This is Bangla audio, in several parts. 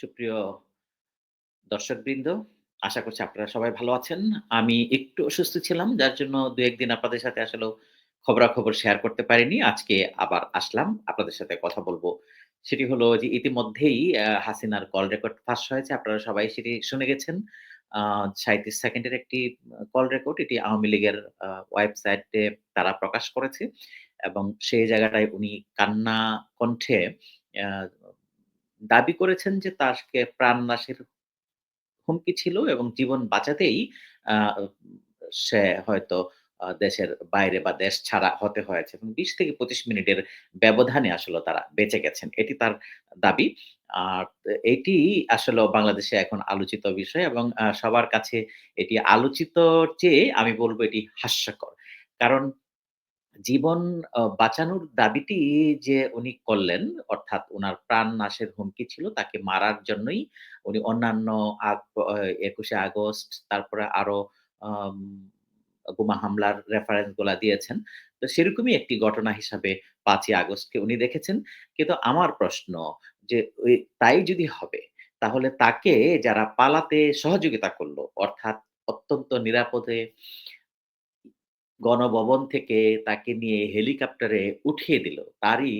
সুপ্রিয় দর্শকবৃন্দ, আশা করছি আপনারা সবাই ভালো আছেন। আমি একটু অসুস্থ ছিলাম, যার জন্য দু একদিন আপনাদের সাথে আসলেও খবরাখবর শেয়ার করতে পারিনি। আজকে আবার আসলাম, আপনাদের সাথে কথা বলব সেটি হলো যে ইতিমধ্যেই হাসিনার কল রেকর্ড ফাঁস হয়েছে। আপনারা সবাই সেটি শুনে গেছেন। ৩৭ সেকেন্ডের একটি কল রেকর্ড। এটি আওয়ামী লীগের ওয়েবসাইটে তারা প্রকাশ করেছে এবং সেই জায়গাটায় উনি কান্না কণ্ঠে দাবি করেছেন যে তাকে প্রাণনাশের হুমকি ছিল এবং জীবন বাঁচাতেই সে হয়তো দেশের বাইরে বা দেশ ছাড়া হতে হয়েছে এবং ২০ থেকে ২৫ মিনিটের ব্যবধানে আসলে তারা বেঁচে গেছেন। এটি তার দাবি। আর এটি আসলে বাংলাদেশে এখন আলোচিত বিষয় এবং সবার কাছে এটি আলোচিতর চেয়ে আমি বলব এটি হাস্যকর। কারণ জীবন বাঁচানোর দাবিটি যে উনি করলেন, অর্থাৎ ওনার প্রাণ নাশের হুমকি ছিল তাকে মারার জন্যই উনি অন্যান্য ২১শে আগস্ট তারপরে আরও বোমা হামলার রেফারেন্সগুলা দিয়েছেন। তো সেরকমই একটি ঘটনা হিসাবে ৫ই আগস্টকে উনি দেখেছেন। কিন্তু আমার প্রশ্ন যে তাই যদি হবে, তাহলে তাকে যারা পালাতে সহযোগিতা করল অর্থাৎ অত্যন্ত নিরাপদে গণভবন থেকে তাকে নিয়ে হেলিকপ্টারে উঠিয়ে দিল। তারই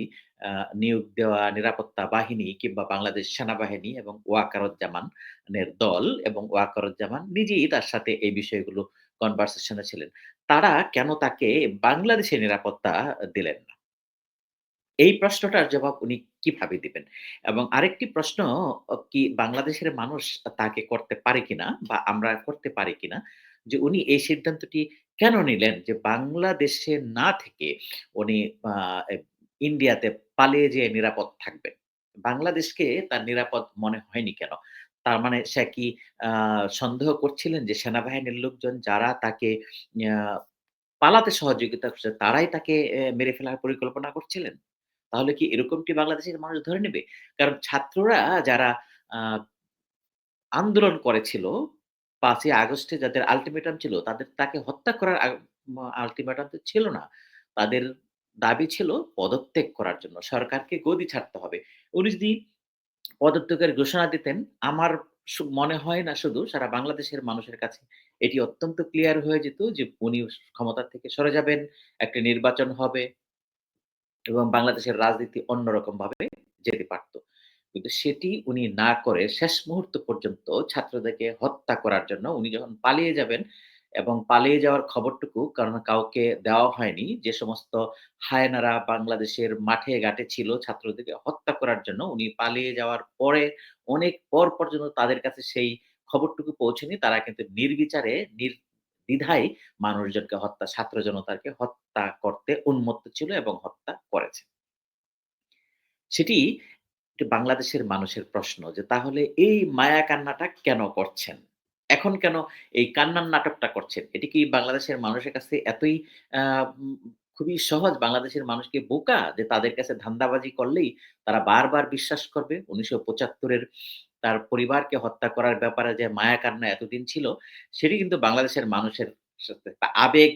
নিয়োগ দেওয়া নিরাপত্তা বাহিনী কিংবা বাংলাদেশ সেনাবাহিনী এবং ওয়াকারুজ্জামানের দল এবং ওয়াকারুজ্জামান নিজেই তার সাথে এই বিষয়গুলো কনভারসেশন ছিলেন। তারা কেন তাকে বাংলাদেশের নিরাপত্তা দিলেন না? এই প্রশ্নটার জবাব উনি কীভাবে দিবেন? এবং আরেকটি প্রশ্ন, কি বাংলাদেশের মানুষ তাকে করতে পারে কিনা বা আমরা করতে পারি কিনা যে উনি এই সিদ্ধান্তটি কেন নিলেন যে বাংলাদেশে না থেকে উনি ইন্ডিয়াতে পালিয়ে যেয়ে নিরাপদ থাকবেন। বাংলাদেশকে তার নিরাপদ মনে হয়নি কেন? তার মানে সে কি সন্দেহ করছিলেন যে সেনাবাহিনীর লোকজন যারা তাকে পালাতে সহযোগিতা করছে, তারাই তাকে মেরে ফেলার পরিকল্পনা করছিলেন? তাহলে কি এরকমটি বাংলাদেশের মানুষ ধরে নেবে কারণ ছাত্ররা যারা আন্দোলন করেছিল ৫ই আগস্টে যাদের আল্টিমেটাম ছিল তাদের তাকে হত্যা করার আল্টিমেটাম ছিল না। তাদের দাবি ছিল পদত্যাগ করার জন্য। সরকারকে গদি ছাড়তে হবে। উনি যদি পদত্যাগের ঘোষণা দিতেন, আমার মনে হয় না শুধু সারা বাংলাদেশের মানুষের কাছে এটি অত্যন্ত ক্লিয়ার হয়ে যেত যে উনি ক্ষমতা থেকে সরে যাবেন, একটা নির্বাচন হবে। এবং বাংলাদেশের রাজনীতি অন্যরকম ভাবে যেতে পারত। কিন্তু সেটি উনি না করে শেষ মুহূর্ত পর্যন্ত ছাত্রদেরকে হত্যা করার জন্য উনি যখন পালিয়ে যাবেন এবং পালিয়ে যাওয়ার খবরটুকু কারণ কাউকে দেওয়া হয়নি। যে সমস্ত হায়েনারা বাংলাদেশের মাঠে ঘাটে ছিল ছাত্রদেরকে হত্যা করার জন্য উনি পালিয়ে যাওয়ার পরে অনেক পর পর্যন্ত তাদের কাছে সেই খবরটুকু পৌঁছেনি। তারা কিন্তু নির্বিচারে, নির্দ্বিধায় মানুষজনকে হত্যা, ছাত্র জনতাকে হত্যা করতে উন্মত্ত ছিল এবং হত্যা করেছে। সেটি বাংলাদেশের মানুষের প্রশ্ন যে তাহলে এই মায়া কান্নাটা কেন করছেন? এখন কেন এই কান্নার নাটকটা করছেন? এটি কি বাংলাদেশের মানুষের কাছে এতই খুবই সহজ বাংলাদেশের মানুষকে বোকা? যে তাদের কাছে ধান্দাবাজি করলেই তারা বারবার বিশ্বাস করবে উনিশশো পঁচাত্তরের তার পরিবারকে হত্যা করার ব্যাপারে যে মায়া কান্না এতদিন ছিল, সেটি কিন্তু বাংলাদেশের মানুষের আবেগ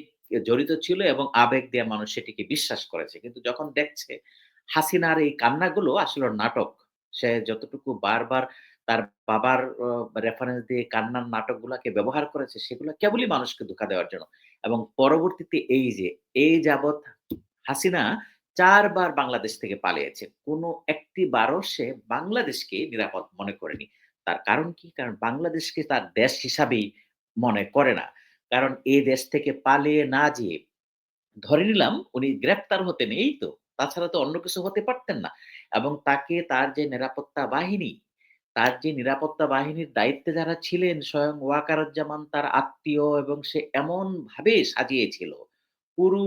জড়িত ছিল এবং আবেগ দিয়ে মানুষ সেটিকে বিশ্বাস করেছে। কিন্তু যখন দেখছে হাসিনার এই কান্নাগুলো আসলে নাটক। সে যতটুকু বারবার তার বাবার রেফারেন্স দিয়ে কান্নার নাটকগুলাকে ব্যবহার করেছে, সেগুলা কেবলই মানুষকে ধোকা দেওয়ার জন্য। এবং পরবর্তীতে এই যে, এই যাবৎ হাসিনা চারবার বাংলাদেশ থেকে পালিয়েছে। কোন একটি বারও সে বাংলাদেশকে নিরাপদ মনে করেনি। তার কারণ কি? কারণ বাংলাদেশকে তার দেশ হিসাবেই মনে করে না। কারণ এ দেশ থেকে পালিয়ে না যেয়ে ধরে নিলাম উনি গ্রেপ্তার হতেন এই তো। তাছাড়া তো অন্য কিছু হতে পারতেন না। এবং তাকে তার যে নিরাপত্তা বাহিনী, তার যে নিরাপত্তা বাহিনীর দায়িত্বে যারা ছিলেন স্বয়ং ওয়াকারুজ্জামান তার আত্মীয় এবং সে এমনভাবে সাজিয়েছিল, পুরো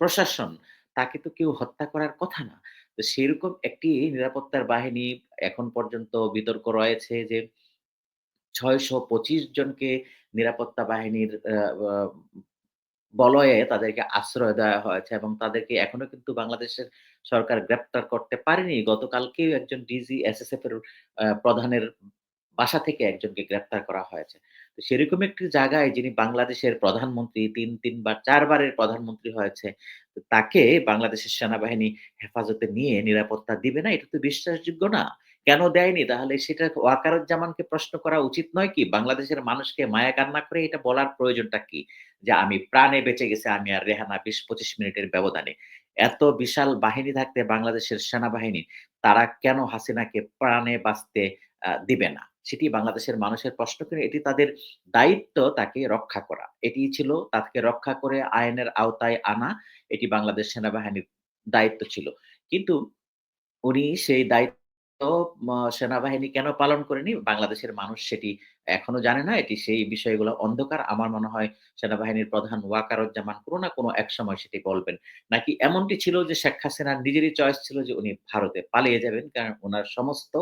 প্রশাসন তাকে তো কেউ হত্যা করার কথা না। তো সেরকম একটি নিরাপত্তার বাহিনী এখন পর্যন্ত বিতর্ক রয়েছে যে ৬২৫ জনকে নিরাপত্তা বাহিনীর বলয়ে তাদেরকে আশ্রয় দেওয়া হয়েছে এবং তাদেরকে এখনও কিন্তু বাংলাদেশের সরকার গ্রেপ্তার করতে পারেনি। গতকালকেও একজন ডিজি এসএসএফ এর প্রধানের বাসা থেকে একজনকে গ্রেপ্তার করা হয়েছে। তো সেরকম একটি জায়গায় যিনি বাংলাদেশের প্রধানমন্ত্রী তিন তিনবার চারবারের প্রধানমন্ত্রী হয়েছে। তাকে বাংলাদেশের সেনাবাহিনী হেফাজতে নিয়ে নিরাপত্তা দিবে না, এটা তো বিশ্বাসযোগ্য না। কেন দেয়নি? তাহলে সেটা ওয়াকারুজ্জামানকে প্রশ্ন করা উচিত নয় কি? বাংলাদেশের মানুষকে মায়া কান্না করে এটা বলার প্রয়োজনটা কি? যে আমি প্রাণে বেঁচে গেছে, আমি আর রেহানা ২০-২৫ মিনিটের ব্যবধানে। এত বিশাল বাহিনী থাকতে বাংলাদেশের সেনাবাহিনী, তারা কেন হাসিনাকে প্রাণে বাঁচতে দিবে না? সেটি বাংলাদেশের মানুষের প্রশ্ন করে, এটি তাদের দায়িত্ব তাকে রক্ষা করা। এটিই ছিল তাকে রক্ষা করে আইনের আওতায় আনা। এটি বাংলাদেশ সেনাবাহিনীর দায়িত্ব ছিল। কিন্তু উনি সেই দায়িত্ব ম, সেনাবাহিনী কেন পালন করেনি? বাংলাদেশের মানুষ সেটি এখনও জানে না। এটি সেই বিষয়গুলো অন্ধকার। আমার মনে হয় সেনাবাহিনীর প্রধান ওয়াকারুজ্জামান কোনো না কোনো এক সময় সেটি বলবেন। নাকি এমনটি ছিল যে শেখ হাসিনার নিজেরই চয়েস ছিল যে উনি ভারতে পালিয়ে যাবেন। কারণ ওনার সমস্ত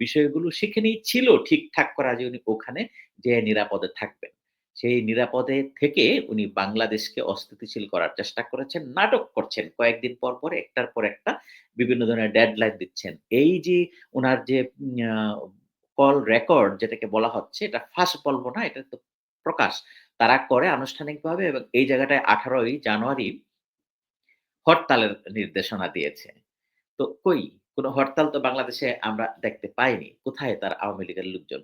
বিষয়গুলো সেখানেই ছিল ঠিকঠাক করা যে উনি ওখানে যেয়ে নিরাপদে থাকবেন। সেই নিরাপদে থেকে উনি বাংলাদেশকে অস্থিতিশীল করার চেষ্টা করেছেন, নাটক করছেন। কয়েকদিন পর, পর একটার পর একটা বিভিন্ন ধরনের ডেডলাইন দিচ্ছেন। এই যে উনার যে কল রেকর্ড যেটাকে বলা হচ্ছে এটা ফাঁস বলব না, এটা তো প্রকাশ। তারা করে আনুষ্ঠানিকভাবে এবং এই জায়গাটায় আঠারোই জানুয়ারি হরতালের নির্দেশনা দিয়েছে। তো কই? কোন হরতাল তো বাংলাদেশে আমরা দেখতে পাইনি। কোথায় তার আওয়ামী লীগের লোকজন?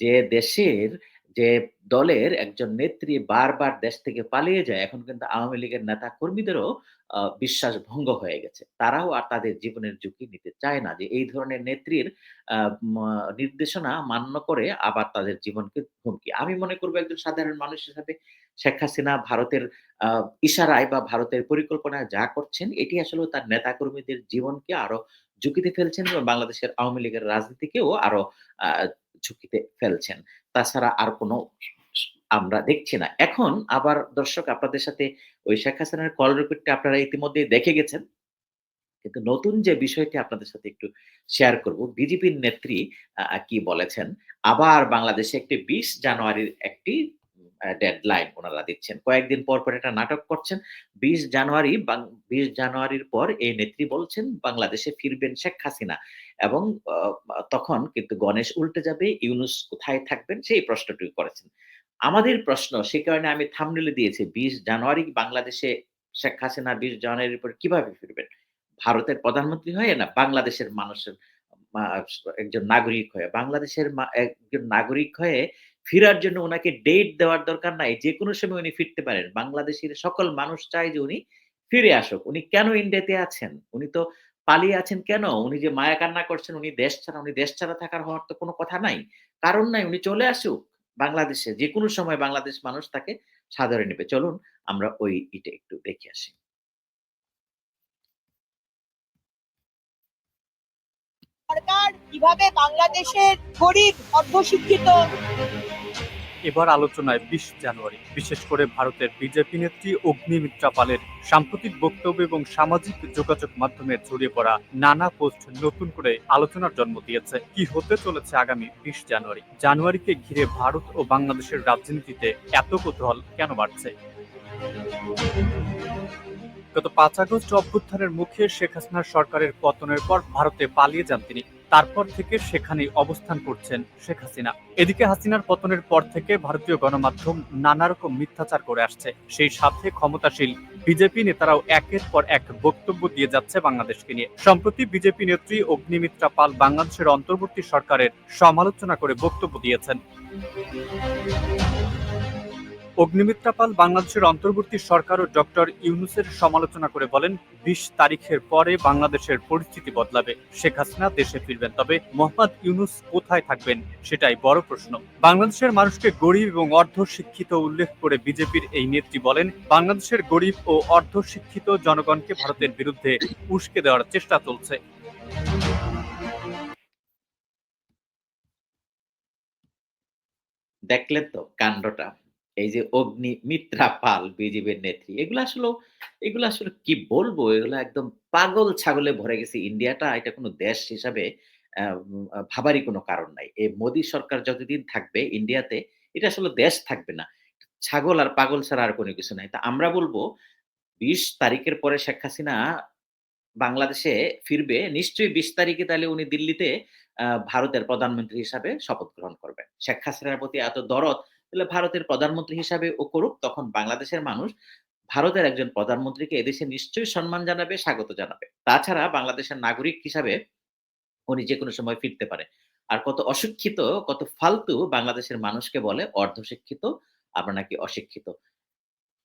যে দেশের যে দলের একজন নেত্রী বারবার দেশ থেকে পালিয়ে যায়, এখন কিন্তু আওয়ামী লীগের নেতা কর্মীদেরও বিশ্বাস ভঙ্গ হয়ে গেছে। তারাও আর তাদের জীবনের ঝুঁকি নিতে চায় না যে এই ধরনের নেত্রীর নির্দেশনা মান্য করে আবার তাদের জীবনকে হুমকি। আমি মনে করব একজন সাধারণ মানুষ হিসাবে শেখ হাসিনা ভারতের ইশারায় বা ভারতের পরিকল্পনায় যা করছেন এটি আসলেও তার নেতাকর্মীদের জীবনকে আরও ঝুঁকিতে ফেলছেন এবং বাংলাদেশের আওয়ামী লীগের রাজনীতিকেও আরও ঝুঁকিতে ফেলছেন। তাছাড়া আর কোন আমরা দেখছি না। এখন আবার দর্শক আপনাদের সাথে ওই শেখ হাসিনার কল রেকর্ডটা আপনারা ইতিমধ্যে দেখে গেছেন। কিন্তু নতুন যে বিষয়টি আপনাদের সাথে একটু শেয়ার করব, বিজেপির নেত্রী কি বলেছেন? আবার বাংলাদেশে একটি ২০ জানুয়ারির একটি ডেডলাইন উনারা দিচ্ছেন। কয়েকদিন পর, পর একটা নাটক করছেন। ২০ জানুয়ারি বাং ২০ জানুয়ারির পর এই নেত্রী বলছেন বাংলাদেশে ফিরবেন শেখ হাসিনা এবং তখন কিন্তু গণেশ উল্টে যাবে, ইউনূস কোথায় থাকবেন? সেই প্রশ্নটি করেছেন। আমাদের প্রশ্ন সে কারণে আমি থাম্বনেইলে দিয়েছি ২০ জানুয়ারি বাংলাদেশে শেখ হাসিনা ২০ জানুয়ারির পর কীভাবে ফিরবেন? ভারতের প্রধানমন্ত্রী হয়ে না বাংলাদেশের মানুষের একজন নাগরিক হয়ে। বাংলাদেশের একজন নাগরিক হয়ে ফিরার জন্য ওনাকে ডেট দেওয়ার দরকার নাই। যেকোনো সময় উনি ফিরতে পারেন। বাংলাদেশের সকল মানুষ চায় যে উনি ফিরে আসুক। উনি কেন ইন্ডিয়াতে আছেন? উনি তো পালিয়ে আছেন কেন? উনি যে মায়া কান্না করছেন উনি দেশ ছাড়া, উনি দেশ ছাড়া থাকার হওয়ার তো কোনো কথা নাই। কারণ নাই উনি চলে আসুক বাংলাদেশে। যেকোনো সময় বাংলাদেশ মানুষ তাকে সাদরে নেবে চলুন আমরা ওই ইটা একটু দেখে আসি। সরকার কীভাবে বাংলাদেশের গরিব অর্ধশিক্ষিত এবার আলোচনায় ২০ জানুয়ারি। বিশেষ করে ভারতের বিজেপি নেত্রী অগ্নিমিত্রা পালের সাম্প্রতিক বক্তব্য এবং সামাজিক যোগাযোগ মাধ্যমে ছড়িয়ে পড়া নানা পোস্ট নতুন করে আলোচনার জন্ম দিয়েছে। কি হতে চলেছে আগামী ২০ জানুয়ারি? জানুয়ারিকে ঘিরে ভারত ও বাংলাদেশের রাজনীতিতে এত কৌতূহল কেন বাড়ছে? গত পাঁচ আগস্ট অভ্যুত্থানের মুখে শেখ হাসিনার সরকারের পতনের পর ভারতে পালিয়ে যান তিনি। তারপর থেকে সেখানেই অবস্থান করছেন শেখ হাসিনা। এদিকে হাসিনার পতনের পর থেকে ভারতীয় গণমাধ্যম নানা রকম মিথ্যাচার করে আসছে। সেই সাথে ক্ষমতাশীল বিজেপি নেতারাও একের পর এক বক্তব্য দিয়ে যাচ্ছে বাংলাদেশকে নিয়ে। সম্প্রতি বিজেপি নেত্রী অগ্নিমিত্রা পাল বাংলাদেশের অন্তর্বর্তী সরকারের সমালোচনা করে বক্তব্য দিয়েছেন। অগ্নিমিত্রা পাল বাংলাদেশের অন্তর্বর্তী সরকার ও ডক্টর ইউনুসের সমালোচনা করে বলেন, বিশ তারিখের পরে বাংলাদেশের পরিস্থিতি বদলাবে। শেখ হাসিনা দেশে ফিরবেন। তবে মোহাম্মদ ইউনুস কোথায় থাকবেন সেটাই বড় প্রশ্ন। বাংলাদেশের মানুষকে গরিব এবং অর্ধশিক্ষিত উল্লেখ করে বিজেপির এই নেত্রী বলেন, বাংলাদেশের গরিব ও অর্ধশিক্ষিত জনগণকে ভারতের বিরুদ্ধে উস্কে দেওয়ার চেষ্টা চলছে। দেখলেন তো কান্ডটা? এই যে অগ্নিমিত্রা পাল বিজেপির নেত্রী। এগুলা আসলে এগুলা আসলে কি বলব? এগুলা একদম পাগল ছাগলে ভরে গেছে ইন্ডিয়াটা। এটা কোনো দেশ হিসাবে ভাবারই কোনো কারণ নাই। এই মোদী সরকার যতদিন থাকবে ইন্ডিয়াতে, এটা আসলে দেশ থাকবে না। ছাগল আর পাগল ছাড়া আর কোনো কিছু নাই। তা আমরা বলব বিশ তারিখের পরে শেখ হাসিনা বাংলাদেশে ফিরবে। নিশ্চয়ই ২০ তারিখে তাহলে উনি দিল্লিতে ভারতের প্রধানমন্ত্রী হিসাবে শপথ গ্রহণ করবেন। শেখ হাসিনার প্রতি এত দরদ, তাহলে ভারতের প্রধানমন্ত্রী হিসাবে ও করুক। তখন বাংলাদেশের মানুষ ভারতের একজন প্রধানমন্ত্রীকে এদেশে নিশ্চয়ই সম্মান জানাবে, স্বাগত জানাবে। তাছাড়া বাংলাদেশের নাগরিক হিসাবে উনি যেকোনো সময় ফিরতে পারে। আর কত অশিক্ষিত, কত ফালতু বাংলাদেশের মানুষকে বলে অর্ধশিক্ষিত, আমরা নাকি অশিক্ষিত।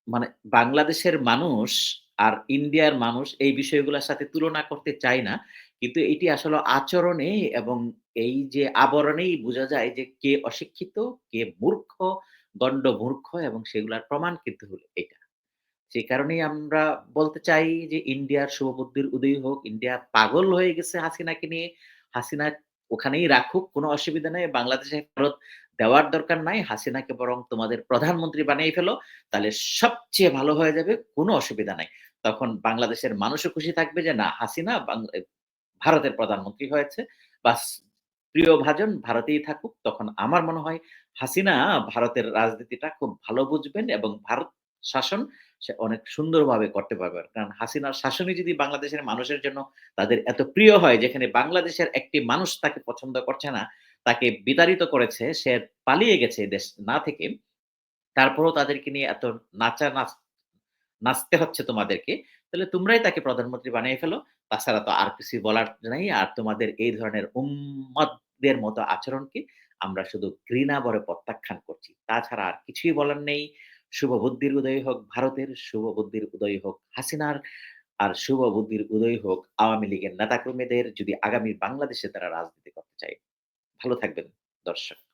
মানে বাংলাদেশের মানুষ আর ইন্ডিয়ার মানুষ এই বিষয়গুলোর সাথে তুলনা করতে চায় না। কিন্তু এটি আসলে আচরণে এবং এই যে আবরণেই বোঝা যায় যে কে অশিক্ষিত, কে মূর্খ, গণ্ড-মূর্খ এবং সেগুলার প্রমাণ কিন্তু হলো এটা। সে কারণেই আমরা বলতে চাই যে ইন্ডিয়ার শুভবুদ্ধির উদয় হোক। ইন্ডিয়া পাগল হয়ে গেছে হাসিনাকে নিয়ে। হাসিনা ওখানেই রাখুক, কোনো অসুবিধা নাই। বাংলাদেশে ফেরত দেওয়ার দরকার নাই। হাসিনাকে বরং তোমাদের প্রধানমন্ত্রী বানিয়ে ফেলো। তাহলে সবচেয়ে ভালো হয়ে যাবে, কোনো অসুবিধা নাই। তখন বাংলাদেশের মানুষও খুশি থাকবে যে না হাসিনা ভারতের প্রধানমন্ত্রী হয়েছে। বাস প্রিয়ভাজন ভারতেই থাকুক। তখন আমার মনে হয় হাসিনা ভারতের রাজনীতিটা খুব ভালো বুঝবেন এবং ভারত শাসন সে অনেক সুন্দরভাবে করতে পারবেন। কারণ হাসিনার শাসনই যদি বাংলাদেশের মানুষের জন্য তাদের এত প্রিয় হয়, যেখানে বাংলাদেশের একটি মানুষ তাকে পছন্দ করছে না, তাকে বিতাড়িত করেছে, সে পালিয়ে গেছে দেশ না থেকে। তারপরও তাদেরকে নিয়ে এত নাচা নাচ নাচতে হচ্ছে তোমাদেরকে। তাহলে তোমরাই তাকে প্রধানমন্ত্রী বানিয়ে ফেলো। তাছাড়া তো আর কিছুই বলার নাই। আর তোমাদের এই ধরনের উন্মাদদের মতো আচরণকে আমরা শুধু ঘৃণা ভরে প্রত্যাখ্যান করছি। তাছাড়া আর কিছুই বলার নেই। শুভ বুদ্ধির উদয় হোক ভারতের, শুভ বুদ্ধির উদয় হোক হাসিনার, আর শুভ বুদ্ধির উদয় হোক আওয়ামী লীগের নেতাকর্মীদের যদি আগামী বাংলাদেশে তারা রাজনীতি করতে চায়। ভালো থাকবেন দর্শক।